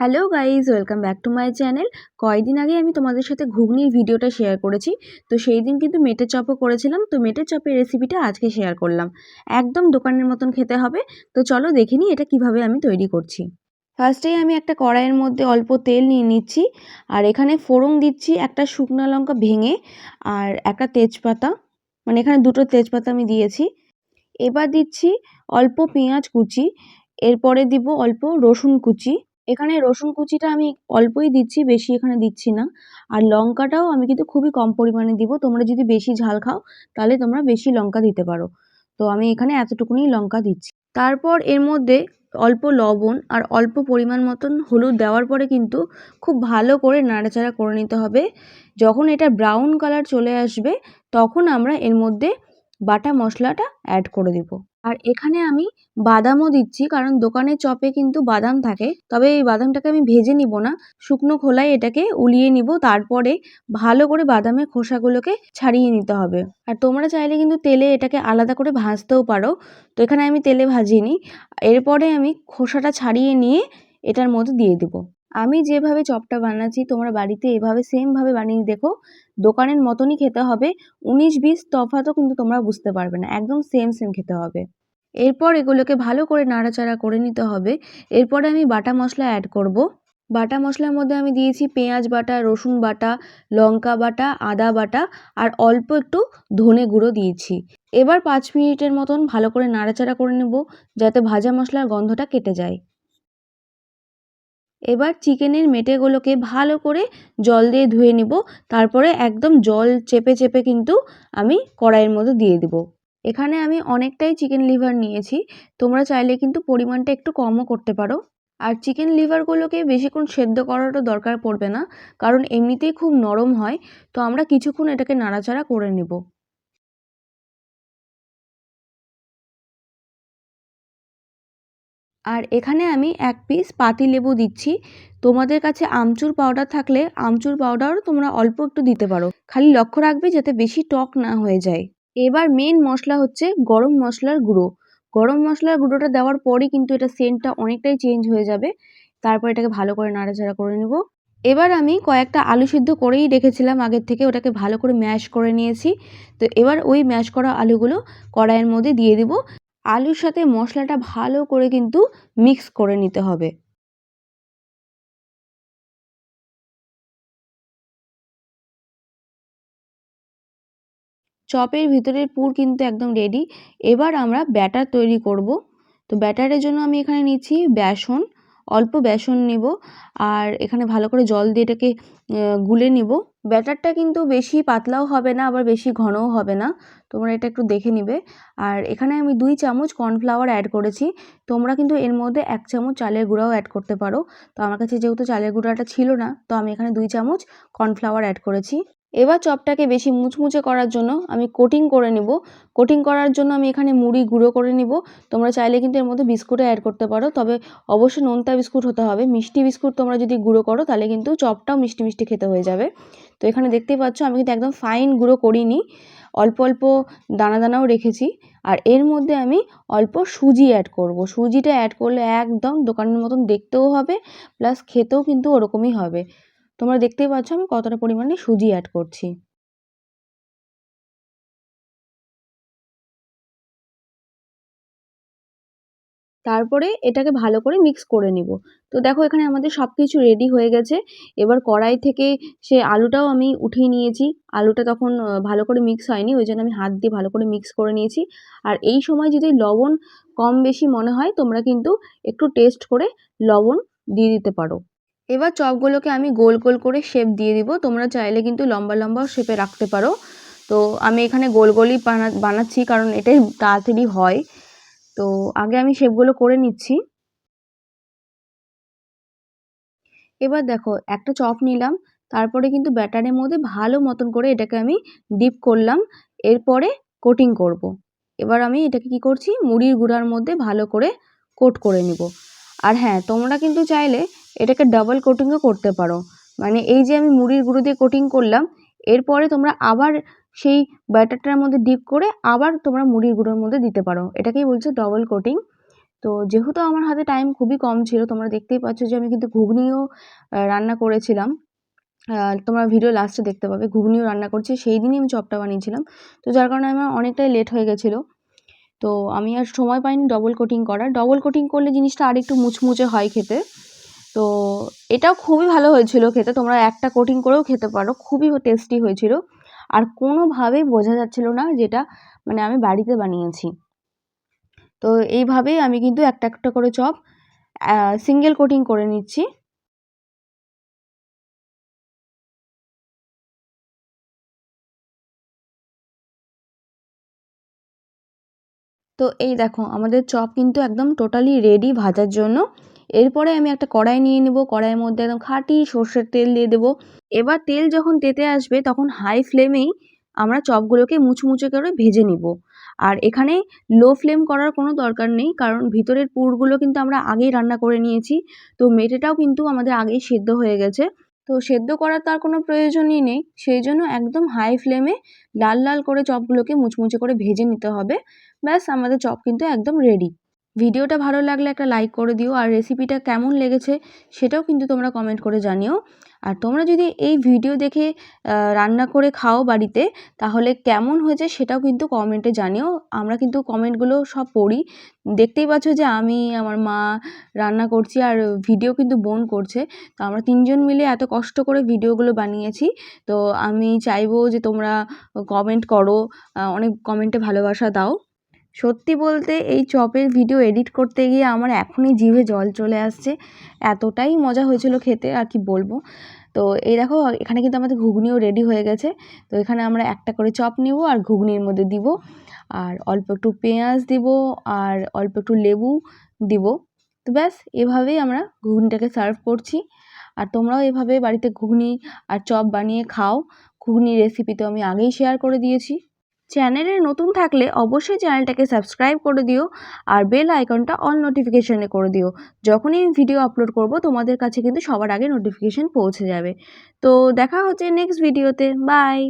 Hello guys welcome back to my channel. কয়েকদিন আগে আমি তোমাদের সাথে ঘুগনির ভিডিওটা শেয়ার করেছি। তো সেই দিন কিন্তু মেটের চপও করেছিলাম। তো মেটের চপের রেসিপিটা আজকে শেয়ার করলাম। একদম দোকানের মতন খেতে হবে। তো চলো দেখে নিই এটা কীভাবে আমি তৈরি করছি। ফার্স্টেই আমি একটা কড়াইয়ের মধ্যে অল্প তেল নিয়ে নিচ্ছি। আর এখানে ফোড়ন দিচ্ছি একটা শুকনো লঙ্কা ভেঙে আর একটা তেজপাতা। মানে এখানে দুটো তেজপাতা আমি দিয়েছি। এবার দিচ্ছি অল্প পেঁয়াজ কুচি। এরপরে দিব অল্প রসুন কুচি। এখানে রসুন কুচিটা আমি অল্পই দিচ্ছি, বেশি এখানে দিচ্ছি না। আর লঙ্কাটাও আমি কিন্তু খুবই কম পরিমাণে দিব। তোমরা যদি বেশি ঝাল খাও, তাহলে তোমরা বেশি লঙ্কা দিতে পারো। তো আমি এখানে এতটুকুনি লঙ্কা দিচ্ছি। তারপর এর মধ্যে অল্প লবণ আর অল্প পরিমাণ মতন হলুদ দেওয়ার পরে কিন্তু খুব ভালো করে নাড়াচাড়া করে নিতে হবে। যখন এটা ব্রাউন কালার চলে আসবে, তখন আমরা এর মধ্যে বাটা মশলাটা অ্যাড করে দিব। আর এখানে আমি বাদামও দিচ্ছি, কারণ দোকানের চপে কিন্তু বাদাম থাকে। তবে এই বাদামটাকে আমি ভেজে নিব না। শুকনো খোলায় এটাকে উলিয়ে নিব, তারপরে ভালো করে বাদামের খোসাগুলোকে ছাড়িয়ে নিতে হবে। আর তোমরা চাইলে কিন্তু তেলে এটাকে আলাদা করে ভাজতেও পারো। তো এখানে আমি তেলে ভাজিনি। এরপরে আমি খোসাটা ছাড়িয়ে নিয়ে এটার মধ্যে দিয়ে দেবো। আমি যেভাবে চপটা বানাচ্ছি, তোমরা বাড়িতে এভাবে সেমভাবে বানিয়ে দেখো। দোকানের মতনই খেতে হবে। উনিশ বিশ তফাতও কিন্তু তোমরা বুঝতে পারবে না। একদম সেম সেম খেতে হবে। এরপর এগুলোকে ভালো করে নাড়াচাড়া করে নিতে হবে। এরপরে আমি বাটা মশলা অ্যাড করব। বাটা মশলার মধ্যে আমি দিয়েছি পেঁয়াজ বাটা, রসুন বাটা, লঙ্কা বাটা, আদা বাটা আর অল্প একটু ধনে গুঁড়ো দিয়েছি। এবার পাঁচ মিনিটের মতন ভালো করে নাড়াচাড়া করে নেব, যাতে ভাজা মশলার গন্ধটা কেটে যায়। এবার চিকেনের মেটেগুলোকে ভালো করে জল দিয়ে ধুয়ে নিব। তারপরে একদম জল চেপে চেপে কিন্তু আমি কড়াইয়ের মধ্যে দিয়ে দেব। এখানে আমি অনেকটাই চিকেন লিভার নিয়েছি। তোমরা চাইলে কিন্তু পরিমাণটা একটু কমও করতে পারো। আর চিকেন লিভারগুলোকে বেশিক্ষণ সেদ্ধ করারও দরকার পড়বে না, কারণ এমনিতেই খুব নরম হয়। তো আমরা কিছুক্ষণ এটাকে নাড়াচাড়া করে নেব। আর এখানে আমি এক পিস পাতিলেবু দিচ্ছি। তোমাদের কাছে আমচুর পাউডার থাকলে আমচুর পাউডারও তোমরা অল্প একটু দিতে পারো। খালি লক্ষ্য রাখবে যাতে বেশি টক না হয়ে যায়। এবার মেন মশলা হচ্ছে গরম মশলার গুঁড়ো। গরম মশলার গুঁড়োটা দেওয়ার পরই কিন্তু এটা সেন্টটা অনেকটাই চেঞ্জ হয়ে যাবে। তারপর এটাকে ভালো করে নাড়াচাড়া করে নেব। এবার আমি কয়েকটা আলু সিদ্ধ করেই রেখেছিলাম আগের থেকে, ওটাকে ভালো করে ম্যাশ করে নিয়েছি। তো এবার ওই ম্যাশ করা আলুগুলো কড়াইয়ের মধ্যে দিয়ে দিব। আলুর সাথে মশলাটা ভালো করে কিন্তু মিক্স করে নিতে হবে। চপের ভিতরের পুর কিন্তু একদম রেডি এবার আমরা ব্যাটার তৈরি করব। তো ব্যাটারের জন্য আমি এখানে নিচ্ছি বেসন, অল্প বেসন নেব। আর এখানে ভালো করে জল দিয়ে এটাকে গুলে নিব। ব্যাটারটা কিন্তু বেশি পাতলাও হবে না, আবার বেশি ঘনও হবে না। তোমরা এটা একটু দেখে নিবে। আর এখানে আমি দুই চামচ কর্নফ্লাওয়ার অ্যাড করেছি। তোমরা কিন্তু এর মধ্যে এক চামচ চালের গুঁড়াও অ্যাড করতে পারো। তো আমার কাছে যেহেতু চালের গুঁড়াটা ছিল না, তো আমি এখানে দুই চামচ কর্নফ্লাওয়ার অ্যাড করেছি। এবার চপটাকে বেশি মুচমুচে করার জন্য আমি কোটিং করে নিব। কোটিং করার জন্য আমি এখানে মুড়ি গুঁড়ো করে নিব। তোমরা চাইলে কিন্তু এর মধ্যে বিস্কুটও অ্যাড করতে পারো। তবে অবশ্যই নোনতা বিস্কুট হতে হবে। মিষ্টি বিস্কুট তোমরা যদি গুঁড়ো করো, তাহলে কিন্তু চপটাও মিষ্টি মিষ্টি খেতে হয়ে যাবে। তো এখানে দেখতেই পাচ্ছ, আমি কিন্তু একদম ফাইন গুঁড়ো করিনি। অল্প অল্প দানা দানাও রেখেছি। আর এর মধ্যে আমি অল্প সুজি অ্যাড করব। সুজিটা অ্যাড করলে একদম দোকানের মতন দেখতেও হবে প্লাস খেতেও কিন্তু ওরকমই হবে। তোমরা দেখতেই পাচ্ছ আমি কতটা পরিমাণে সুজি অ্যাড করছি। তারপরে এটাকে ভালো করে মিক্স করে নিব। তো দেখো এখানে আমাদের সব কিছু রেডি হয়ে গেছে। এবার কড়াই থেকে সে আলুটাও আমি উঠিয়ে নিয়েছি। আলুটা তখন ভালো করে মিক্স হয়নি, ওই জন্য আমি হাত দিয়ে ভালো করে মিক্স করে নিয়েছি। আর এই সময় যদি লবণ কম বেশি মনে হয়, তোমরা কিন্তু একটু টেস্ট করে লবণ দিয়ে দিতে পারো। এবার চপগুলোকে আমি গোল গোল করে শেপ দিয়ে দিব। তোমরা চাইলে কিন্তু লম্বা লম্বা শেপে রাখতে পারো। তো আমি এখানে গোল গোলই বানা, বানাচ্ছি কারণ এটাই তাড়াতাড়ি হয়। তো আগে আমি শেপগুলো করে নিচ্ছি। এবার দেখো, একটা চপ নিলাম। তারপরে কিন্তু ব্যাটারের মধ্যে ভালো মতন করে এটাকে আমি ডিপ করলাম। এরপরে কোটিং করব। এবার আমি এটাকে কি করছি? মুড়ির গুঁড়ার মধ্যে ভালো করে কোট করে নিব। আর হ্যাঁ তোমরা কিন্তু চাইলে এটাকে ডাবল কোটিংও করতে পারো। মানে এই যে আমি মুড়ির গুঁড়ো দিয়ে কোটিং করলাম, এরপরে তোমরা আবার সেই ব্যাটারটার মধ্যে ডিপ করে আবার তোমরা মুড়ির গুঁড়োর মধ্যে দিতে পারো। এটাকেই বলছে ডবল কোটিং তো যেহেতু আমার হাতে টাইম খুবই কম ছিল, তোমরা দেখতেই পাচ্ছ যে আমি কিন্তু ঘুগনিও রান্না করেছিলাম। তোমরা ভিডিও লাস্টে দেখতে পাবে, ঘুগনিও রান্না করছি, সেই দিনই আমি চপটা বানিয়েছিলাম। তো যার কারণে আমার অনেকটাই লেট হয়ে গেছিল। তো আমি আর সময় পাইনি ডবল কোটিং করার। ডবল কোটিং করলে জিনিসটা আর একটু মুচমুচে হয় খেতে। তো এটাও খুবই ভালো হয়েছিল খেতে। তোমরা একটা কোটিং করেও খেতে পারো, খুবই টেস্টি হয়েছিল। আর কোনোভাবেই বোঝা যাচ্ছিল না যেটা মানে আমি বাড়িতে বানিয়েছি। তো এইভাবেই আমি কিন্তু একটা একটা করে চপ সিঙ্গেল কোটিং করে নিচ্ছি। তো এই দেখো, আমাদের চপ কিন্তু একদম টোটালি রেডি ভাজার জন্য। এরপরে আমি একটা কড়াই নিয়ে নেব, কড়াইয়ের মধ্যে একদম খাঁটি সর্ষের তেল দিয়ে দেবো। এবার তেল যখন তেতে আসবে, তখন হাই ফ্লেমেই আমরা চপগুলোকে মুচমুচে করে ভেজে নিব। আর এখানে লো ফ্লেম করার কোনো দরকার নেই, কারণ ভিতরের পুরগুলো কিন্তু আমরা আগেই রান্না করে নিয়েছি। তো মেটেটাও কিন্তু আমাদের আগেই সেদ্ধ হয়ে গেছে। তো সেদ্ধ করার তার কোনো প্রয়োজনই নেই, সেই জন্য একদম হাই ফ্লেমে লাল লাল করে চপগুলোকে মুচমুচে করে ভেজে নিতে হবে। ব্যাস, আমাদের চপ কিন্তু একদম রেডি ভিডিওটা ভালো লাগলে একটা লাইক করে দিও, আর রেসিপিটা কেমন লেগেছে সেটাও কিন্তু তোমরা কমেন্ট করে জানিও। আর তোমরা যদি এই ভিডিও দেখে রান্না করে খাও বাড়িতে, তাহলে কেমন হয়েছে সেটাও কিন্তু কমেন্টে জানিও। আমরা কিন্তু কমেন্টগুলো সব পড়ি। দেখতেই পাচ্ছ যে আমি, আমার মা রান্না করছি আর ভিডিও কিন্তু বোন করছে। তো আমরা তিনজন মিলে এত কষ্ট করে ভিডিওগুলো বানিয়েছি। তো আমি চাইব যে তোমরা কমেন্ট করো অনেক কমেন্টে ভালোবাসা দাও। সত্যি বলতে এই চপের ভিডিও এডিট করতে গিয়ে আমার এখনই জিভে জল চলে আসছে। এতটাই মজা হয়েছিল খেতে, আর কি বলব। তো এই দেখো, এখানে কিন্তু আমাদের ঘুগনিও রেডি হয়ে গেছে। তো এখানে আমরা একটা করে চপ নেব আর ঘুগনির মধ্যে দিব। আর অল্প একটু পেঁয়াজ দিব আর অল্প একটু লেবু দিব। তো ব্যাস, এভাবেই আমরা ঘুগনিটাকে সার্ভ করছি। আর তোমরাও এভাবে বাড়িতে ঘুগনি আর চপ বানিয়ে খাও। ঘুগনির রেসিপি তো আমি আগেই শেয়ার করে দিয়েছি। চ্যানেলে নতুন থাকলে অবশ্যই চ্যানেলটাকে সাবস্ক্রাইব করে দিও আর বেল আইকনটা অল নোটিফিকেশানে করে দিও। যখনই আমি ভিডিও আপলোড করব, তোমাদের কাছে কিন্তু সবার আগে নোটিফিকেশান পৌঁছে যাবে। তো দেখা হচ্ছে নেক্সট ভিডিওতে। বাই!